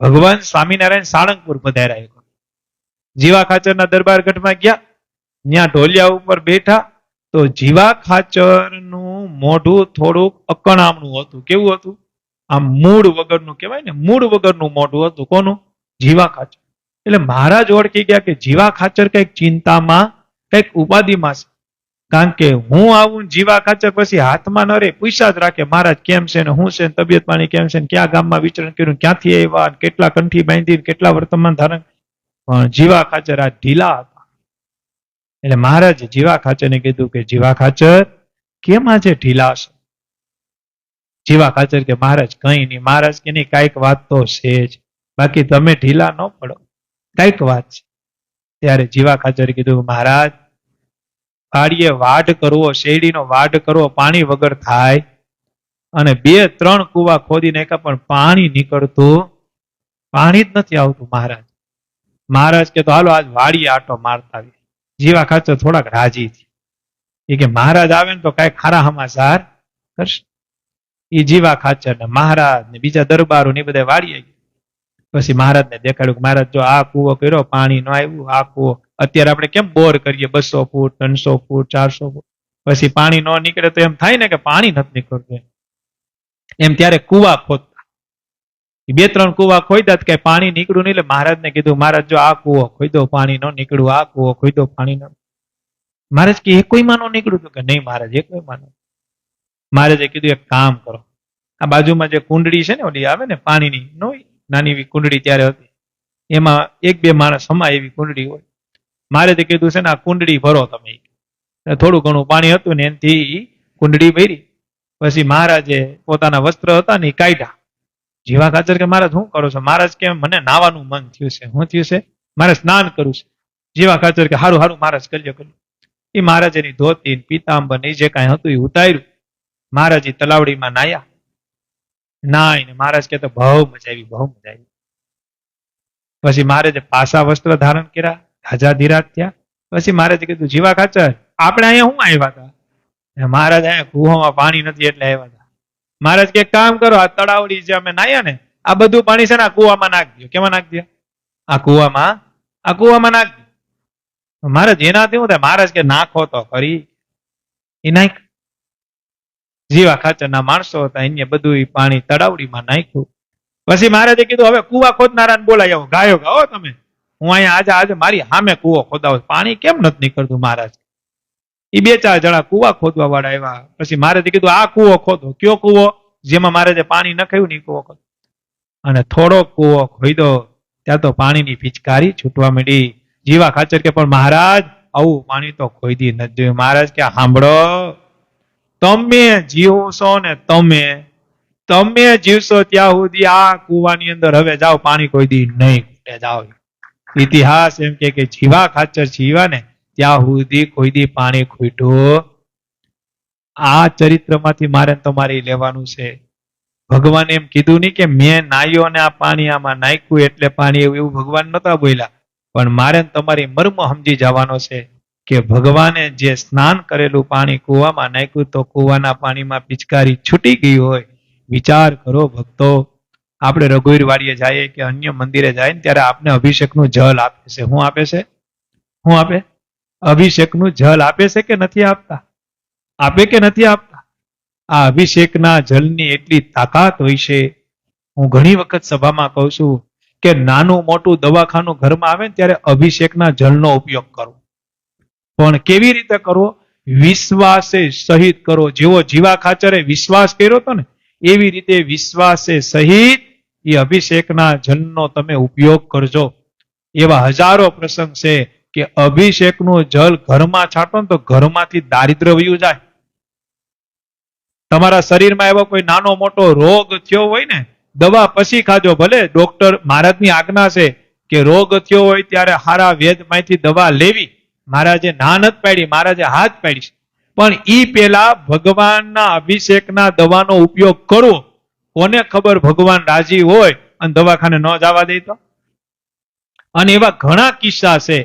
ભગવાન સ્વામિનારાયણ સાળંગપુર પધાર્યા જીવા ખાચરના દરબાર ગઢમાં ગયા ત્યાં ઢોલિયા ઉપર બેઠા, તો જીવા ખાચરનું મોઢું થોડુંક અકણામણું હતું. કેવું હતું? આમ મૂળ વગરનું કહેવાય ને, મૂળ વગરનું મોઢું હતું. કોનું? જીવા ખાચર. એટલે મહારાજ ઓળખી ગયા કે જીવા ખાચર કંઈક ચિંતામાં, કંઈક ઉપાધિમાં છે. કારણ કે હું આવું જીવા ખાચર પછી હાથમાં ન રે પૂછ્યા જ રાખે, મહારાજ કેમ છે ને હું છે ને તબિયત પાણી કેમ છે ને ક્યાં ગામમાં વિચરણ કર્યું, ક્યાંથી આવ્યા કેટલા કંઠી બાંધી કેટલા વર્તમાન ધારણ. પણ જીવા ખાચર આ ઢીલા હતા. એટલે મહારાજ જીવા ખાચરને કીધું કે જીવા ખાચર કેમ આજે ઢીલા છે? જીવા ખાચર કે મહારાજ કઈ નહીં, મહારાજ કે નહીં, કાંઈક વાત તો છે જ. બાકી તમે ઢીલા ન પડો. કાંઈક વાત છે. ત્યારે જીવા ખાચરે કીધું મહારાજ વાડીએ વાઢ કરવો, શેરડીનો વાઢ કરવો, પાણી વગર થાય. અને બે, ત્રણ કુવા ખોદી નાખ્યા, પણ પાણી નીકળતું પાણી જ નથી આવતું મહારાજ. મહારાજ કે તો હાલો, આજ વાડીએ આટો મારતા જીવા ખાચર થોડાક રાજી છે એ કે મહારાજ આવે ને તો કઈ ખારા સમાચાર કરશે. એ જીવા ખાચર ને મહારાજ ને બીજા દરબારો ને બધા વાડીએ ગયા. પછી મહારાજ ને દેખાડ્યું મહારાજ, જો આ કૂવો કર્યો, પાણી ન આવ્યું, આ કૂવો. અત્યારે આપણે કેમ બોર કરીએ? બસો ફૂટ, ત્રણસો ફૂટ, ચારસો ફૂટ. પછી પાણી ન નીકળે તો એમ થાય ને કે પાણી નથી નીકળતું એમ. ત્યારે કૂવા ખોદતા. બે ત્રણ કૂવા ખોદ્યા કે પાણી નીકળ્યું નહીં એટલે મહારાજને કીધું, મહારાજ, જો આ કૂવો ખોદ્યો, પાણી ન નીકળ્યું, આ કૂવો ખોદ્યો, પાણી ન મહારાજ કે એ કોઈ ન નીકળ્યું? તો કે, નહીં મહારાજ એ કોઈમાં ન મહારાજે કીધું, એક કામ કરો. આ બાજુમાં જે કુંડળી છે ને ઓલી આવે ને પાણીની ન હોય નાની એવી કુંડળી ત્યારે હતી. એમાં એક બે માણસ સમાય એવી કુંડળી હોય. મારે તે કીધું છે ને, આ કુંડળી ભરો તમે થોડું ઘણું પાણી હતું ને, એનાથી કુંડળી ભરી. પછી મહારાજે પોતાના વસ્ત્ર હતા ને કાઢ્યા. જીવા ખાચર કે, મહારાજ, શું કરો છો? મહારાજ કે, મને નાવાનું મન થયું છે. શું થયું છે? મારે સ્નાન કરવું છે. જીવા ખાચર કે, હારું હારું, મહારાજ, કરજો કરજો. એ મહારાજેની ધોતી ને પીતાંબર ને જે કાંઈ હતું એ ઉતાર્યું. મહારાજ તલાવડીમાં નાયા નાય ને મહારાજ કે બહુ મજા આવી, બહુ મજા આવી. પછી મહારાજે પાસા વસ્ત્ર ધારણ કર્યા રાજા ધીરાજ થયા. પછી મહારાજે કીધું, જીવા ખાચર, આપણે અહીંયા શું આવ્યા હતા? મહારાજ અહીંયા કુવામાં પાણી નથી એટલે આવ્યા હતા. મહારાજ કે કામ કરો, આ તળાવડી જે અમે નાયા ને, આ બધું પાણી છે ને આ કુવામાં નાખ દો કેમાં નાખ દો આ કુવામાં આ કુવામાં નાખ દો મહારાજ એનાથી શું થાય? મહારાજ કે નાખો તો ખરી. એ નાખ. જીવા ખાચરના માણસો હતા, એને બધું પાણી તળાવડીમાં નાખ્યું. પછી મહારાજે કીધું, હવે કુવા ખોદનારા બોલાય આવો. ગાયો ગાઓ તમે. હું અહીંયા આજે આજે મારી સામે કુવો ખોદાવો. પાણી કેમ નથી નીકળતું મહારાજ? એ બે ચાર જણા કુવા ખોદવા વાળા આવ્યા. પછી મહારાજે કીધું, આ કુવો ખોદો. કયો કુવો? જેમાં મહારાજે પાણી નખાયું ને કુવો ખોદો. અને થોડો કુવો ખોઈદો ત્યાં તો પાણીની પિચકારી છૂટવા માંડી. જીવા ખાચર કે, પણ મહારાજ, આવું પાણી તો ખોઈ દી નથી જોયું. મહારાજ, કે સાંભળો. તમે જીવશો ને તમે તમે જીવશો ત્યાં સુધી આ કુવાની અંદર હવે જાઓ, પાણી કોઈ દી નહીં ખૂટે, જાઓ. ઇતિહાસ એમ કે જીવા ખાચર જીવા ને ત્યાં સુધી કોઈ દી પાણી ખૂટ્યું. આ ચરિત્રમાંથી મારે તમારે લેવાનું છે. ભગવાન એમ કીધું નહીં કે મેં નાયો ને આ પાણી આમાં નાખ્યું એટલે પાણી એવું ભગવાન નતા બોલ્યા. પણ મારે તમારી મર્મ સમજી જવાનો છે. કે ભગવાને જે સ્નાન કરેલું પાણી કૂવામાં નાખ્યું, તો કૂવાના પાણીમાં પિચકારી છૂટી ગઈ હોય. વિચાર કરો ભક્તો, આપણે રઘુવીર વાડીએ જઈએ કે અન્ય મંદિરે જાય ને ત્યારે આપને અભિષેકનું જલ આપે છે. શું આપે છે? શું આપે? અભિષેકનું જલ આપે છે કે નથી આપતા? આપે કે નથી આપતા? આ અભિષેકના જલની એટલી તાકાત હોય છે. હું ઘણી વખત સભામાં કહું છું કે નાનું મોટું દવાખાનું ઘરમાં આવે ને ત્યારે અભિષેકના જલનો ઉપયોગ કરો. પણ કેવી રીતે કરવો? વિશ્વાસે સહિત કરો. જેવો જીવા ખાચરે વિશ્વાસ કર્યો હતો ને, એવી રીતે વિશ્વાસે સહિત એ અભિષેકના જલનો તમે ઉપયોગ કરજો. એવા હજારો પ્રસંગ છે કે અભિષેકનું જલ ઘરમાં છાંટો ને તો ઘરમાંથી દારિદ્ર વયું જાય. તમારા શરીરમાં એવો કોઈ નાનો મોટો રોગ થયો હોય ને, દવા પછી ખાજો. ભલે ડોક્ટર મહારાજની આજ્ઞા છે કે રોગ થયો હોય ત્યારે હારા વેદમાંથી દવા લેવી. મહારાજે નાનત પાડી મહારાજે હાથ પાડી પણ ઈ પેલા ભગવાનના અભિષેકના દવાનો ઉપયોગ કરવો કોને ખબર ભગવાન રાજી હોય અને દવાખાને ન જવા દે તો? અને એવા ઘણા કિસ્સા છે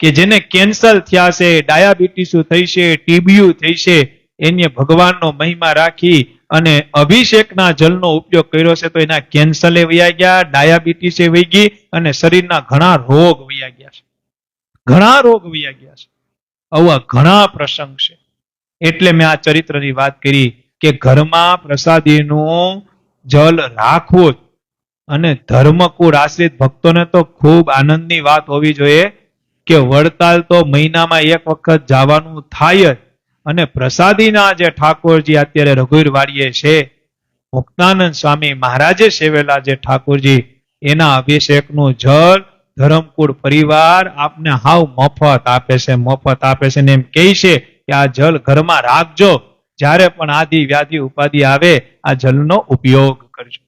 કે જેને કેન્સર થયા છે, ડાયાબિટીસ થઈ છે, ટીબીયુ થઈ છે, એને ભગવાનનો મહિમા રાખી અને અભિષેકના જલનો ઉપયોગ કર્યો છે તો એના કેન્સરે વયા ગયા, ડાયાબિટીસે વહી ગઈ અને શરીરના ઘણા રોગ વયા ગયા છે. ઘણા રોગ વયા છે. આવા ઘણા પ્રસંગ છે. એટલે મેં આ ચરિત્રની વાત કરી કે ઘરમાં પ્રસાદીનું જલ રાખવું અને ધર્મકુળ આશ્રિત ભક્તોને તો ખૂબ આનંદની વાત હોવી જોઈએ કે વડતાલ તો મહિનામાં એક વખત જવાનું થાય જ અને પ્રસાદીના જે ઠાકોરજી અત્યારે રઘુવીરવાડીએ છે, મુક્તાનંદ સ્વામી મહારાજે સેવેલા જે ઠાકોરજી, એના અભિષેકનું જળ ધરમકુળ પરિવાર આપને હાવ મફત આપે છે, મફત આપે છે ને એમ કહે છે કે આ જલ ઘરમાં રાખજો. જ્યારે પણ આદિ વ્યાધિ ઉપાધિ આવે, આ જલનો ઉપયોગ કરજો.